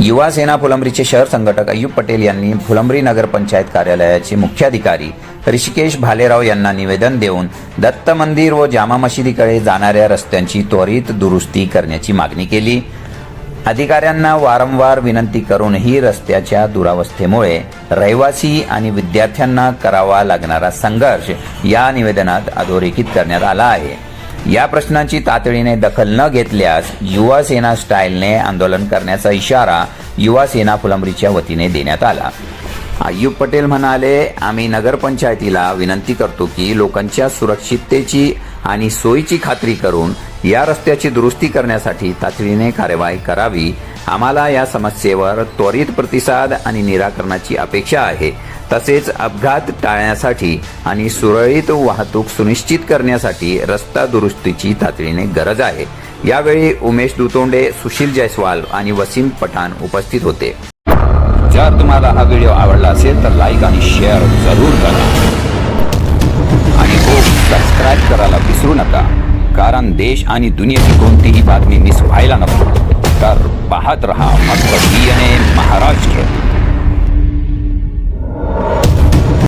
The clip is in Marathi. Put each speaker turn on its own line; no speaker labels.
युवा सेना फुलंब्रीचे शहर संघटक अय्यूब पटेल यांनी फुलंब्री नगरपंचायत कार्यालयाचे मुख्याधिकारी ऋषिकेश भालेराव यांना निवेदन देऊन दत्त मंदिर व जामा मशिदीकडे जाणाऱ्या रस्त्यांची त्वरित दुरुस्ती करण्याची मागणी केली. अधिकाऱ्यांना वारंवार विनंती करूनही रस्त्याच्या दुरावस्थेमुळे रहिवासी आणि विद्यार्थ्यांना करावा लागणारा संघर्ष या निवेदनात अधोरेखित करण्यात आला आहे. या प्रश्नांची तातडीने दखल न घेतल्यास युवा सेना स्टाईलने आंदोलन करण्याचा इशारा युवा सेना फुलंब्रीच्या वतीने देण्यात आला. अय्यूब पटेल म्हणाले आम्ही नगरपंचायतीला विनंती करतो की लोकांच्या सुरक्षिततेची आणि सोयीची खात्री करून या रस्त्याची दुरुस्ती करण्यासाठी तातडीने कार्यवाही करावी. आम्हाला या समस्येवर त्वरित प्रतिसाद आणि निराकरणाची अपेक्षा आहे. तसेच अपघात टाळण्यासाठी आणि सुरळीत वाहतूक सुनिश्चित करण्यासाठी रस्ता दुरुस्तीची तातडीने गरज आहे. यावेळी उमेश दुतोंडे सुशील जयस्वाल आणि वसीम पठाण उपस्थित होते. जर तुम्हाला हा व्हिडिओ आवडला असेल तर लाईक आणि शेअर जरूर करा. आणि हो सबस्क्राईब करायला विसरू नका कारण देश आणि दुनियेची कोणतीही बातमी मिस व्हायला नको. तर पाहत रहा मस्त डीएनए महाराष्ट्र.